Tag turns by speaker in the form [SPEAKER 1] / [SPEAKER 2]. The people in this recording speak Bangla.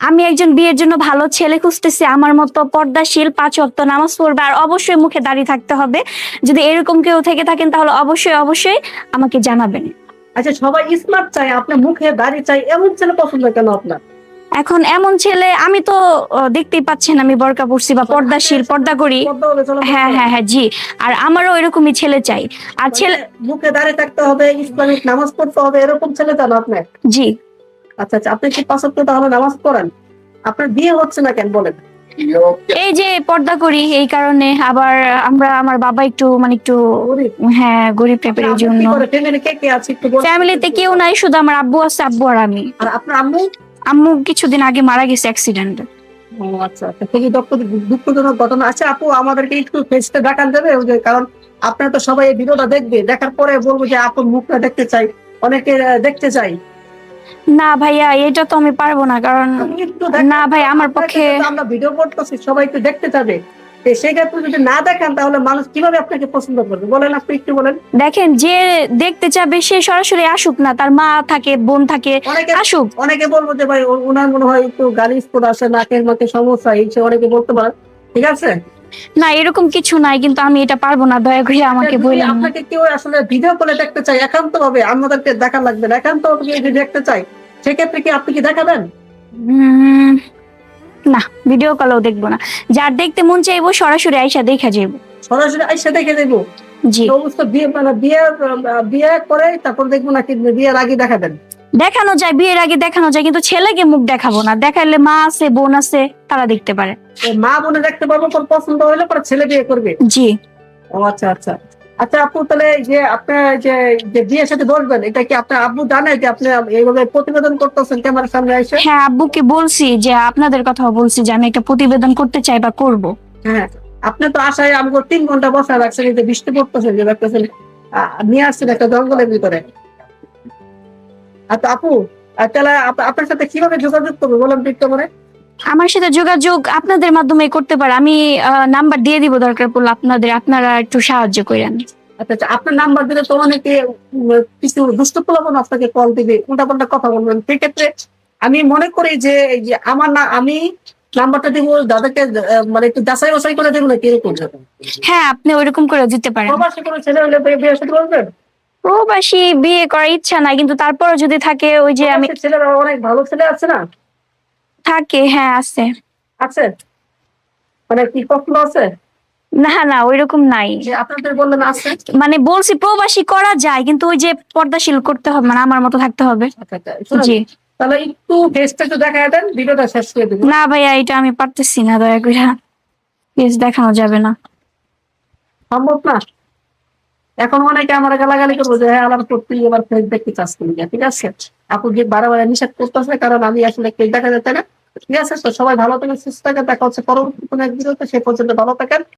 [SPEAKER 1] আমি একজন বিয়ের জন্য ভালো ছেলে খুঁজতেছি আমার মতো পর্দাশীল পাঁচ অক্ত নামাজ পড়বে আর অবশ্যই মুখে দাঁড়িয়ে থাকতে হবে। যদি এরকম কেউ থেকে থাকেন তাহলে অবশ্যই অবশ্যই আমাকে জানাবেন।
[SPEAKER 2] আচ্ছা সবাই স্মার্ট চাই আপনার মুখে দাড়ি চাই এমন ছেলে পছন্দ কেন আপনার?
[SPEAKER 1] এখন এমন ছেলে আমি তো দেখতেই পাচ্ছেন আমি বরকা পড়ছি বা পর্দাশীল পর্দা করি। হ্যাঁ হ্যাঁ হ্যাঁ জি আর আমারও এরকমই ছেলে চাই। আর ছেলে
[SPEAKER 2] মানে মুখে দাঁড়িয়ে থাকতে হবে ইসলামিক নামাজ পড়তে হবে এরকম ছেলে চান আপনার?
[SPEAKER 1] জি।
[SPEAKER 2] আচ্ছা আচ্ছা আপনি কি পাঁচ ওয়াক্ত তাহলে নামাজ পড়েন? আপনার বিয়ে হচ্ছে না কেন বলেন?
[SPEAKER 1] এই যে পর্দা করি এই কারণে আবার আমরা আমার বাবা একটু মানে একটু হ্যাঁ গরিব টাইপের এই জন্য।
[SPEAKER 2] আছে।
[SPEAKER 1] ফ্যামিলিতে কেউ নাই শুধু আমার আব্বু আছে আব্বু আর আমি।
[SPEAKER 2] আর আপনার আম্মু?
[SPEAKER 1] আম্মু কিছুদিন আগে মারা গেছে অ্যাক্সিডেন্টে
[SPEAKER 2] ও আচ্ছা আচ্ছা খুবই দুঃখজনক ঘটনা। আচ্ছা আপু আমাদেরকে একটু দেখান যে কারণ আপনারা তো সবাই এই ভিডিওটা দেখবে। দেখার পরে বলব যে আপুর মুখটা দেখতে চাই অনেকে দেখতে চাই।
[SPEAKER 1] না ভাইয়া এটা তো আমি পারব না কারণ। না ভাই আমার পক্ষে
[SPEAKER 2] আমরা ভিডিও করতেছি সবাই দেখতে তো সেক্ষেত্রে যদি না দেখান তাহলে মানুষ কীভাবে আপনাকে পছন্দ করবে? বলেন আপনি একটু বলেন।
[SPEAKER 1] দেখেন যে দেখতে চাবে সে সরাসরি আসুক না তার মা থাকে বোন থাকে আসুক।
[SPEAKER 2] অনেকে বলব যে ভাই ওনার মনে হয় একটু গালি স্পোর্ট আছে নাকের মাকে সমস্যা এই অনেকে বলতে পারে। ঠিক আছে?
[SPEAKER 1] না এরকম কিছু নাই কিন্তু আমি এটা পারব না দয়া করে আমাকে
[SPEAKER 2] যদি
[SPEAKER 1] বললাম না
[SPEAKER 2] আপনাকে কেউ আসলে ভিডিও কলে দেখতে চাই একান্ত ভাবে আমাদেরকে দেখা লাগবে না একান্ত যদি দেখতে চাই সেক্ষেত্রে কি আপনি কি দেখাবেন?
[SPEAKER 1] না ভিডিও কলও দেখব না। যার দেখতে মন চাইব সরাসরি আইসা দেখা যাইবো।
[SPEAKER 2] সরাসরি আইসা দেখে দেবো
[SPEAKER 1] জি।
[SPEAKER 2] তো অবস্থা বিয়ে মানে বিয়ে বিয়ে করে তারপর দেখব নাকি বিয়ের আগে দেখাবেন?
[SPEAKER 1] দেখানো যায় বিয়ের আগে দেখানো যায় কিন্তু ছেলেকে মুখ দেখাবো না। দেখাইলে মা আছে বোন আছে তারা দেখতে পারে।
[SPEAKER 2] মা বোনে দেখতে পারব পর পছন্দ হলে পরে ছেলে বিয়ে করবে।
[SPEAKER 1] জি।
[SPEAKER 2] ও আচ্ছা আচ্ছা। আচ্ছা আপু তাহলে যে আপনার যে যে বিয়ের সাথে বসবেন এটা কি আপনার আব্বু জানে যে আপনি এইভাবে প্রতিবেদন করতেছেন ক্যামেরার সামনে এসে?
[SPEAKER 1] হ্যাঁ আব্বুকে বলছি যে আপনাদের কথাও বলছি যে আমি একটা প্রতিবেদন করতে চাই বা করব।
[SPEAKER 2] হ্যাঁ আপনি তো আশায় আমাকে তিন ঘণ্টা বসা রাখছেন যে বৃষ্টি পড়তেছেন যে দেখতেছেন আহ, নিয়ে আসছেন একটা জঙ্গলের ভিতরে। আচ্ছা আপু তাহলে আপনার সাথে কীভাবে যোগাযোগ করব বলেন একটু করে
[SPEAKER 1] আমার সাথে যোগাযোগ আপনাদের মাধ্যমে করতে পারে। আমি নাম্বার দিয়ে দিব দরকার পড়লে আপনাদের আপনারা একটু সাহায্য করেন।
[SPEAKER 2] আচ্ছা আচ্ছা আপনার নাম্বার দিলে তো অনেকে কিছু দুষ্ট পোলাপন আপনাকে কল দিবে উল্টা পাল্টা কথা বলবেন। সেক্ষেত্রে আমি মনে করি যে আমার না আমি নাম্বারটা দিব দাদাকে মানে একটু যাচাই বাছাই করে দেবো না কীরকম
[SPEAKER 1] হ্যাঁ আপনি ওইরকম করে দিতে পারেন।
[SPEAKER 2] প্রবাসী কোনো ছেলে হলে বিয়ে- সাথে বলবেন
[SPEAKER 1] প্রবাসী বিয়ে করার ইচ্ছা নাই কিন্তু তারপরও যদি থাকে ওই যে আমি
[SPEAKER 2] ছেলেরা অনেক ভালো ছেলে আছে না?
[SPEAKER 1] থাকে হ্যাঁ আছে।
[SPEAKER 2] আছে? মানে কি পছন্দ আছে?
[SPEAKER 1] না না ওইরকম নাই।
[SPEAKER 2] আপনাদের বললেন আছে?
[SPEAKER 1] মানে বলছি প্রবাসী করা যায় কিন্তু ওই যে পর্দাশীল করতে হবে মানে আমার মতো থাকতে হবে।
[SPEAKER 2] আচ্ছা, আচ্ছা,
[SPEAKER 1] জি।
[SPEAKER 2] তাহলে একটু ফেসটা একটু দেখা দেন ভিডিওটা শেষ করে দেবো।
[SPEAKER 1] না ভাইয়া এটা আমি পারতেছি না দয়া করে প্লিজ দেখানো যাবে না।
[SPEAKER 2] সম্ভব না? এখন অনেকে আমার গালাগালি করব যে হ্যাঁ আমার করতে এবার ফেস দেখতে চাষ করি না ঠিক আছে? আপু যে বারে বারে নিষেধ করতেছে, কারণ আমি আসলে ফেস দেখা যাচ্ছে না। ঠিক আছে? তো সবাই ভালো থাকেন, সুস্থ থাকেন। দেখা হচ্ছে পরবর্তী কোনো এক ভিডিওতে। সে পর্যন্ত ভালো থাকেন।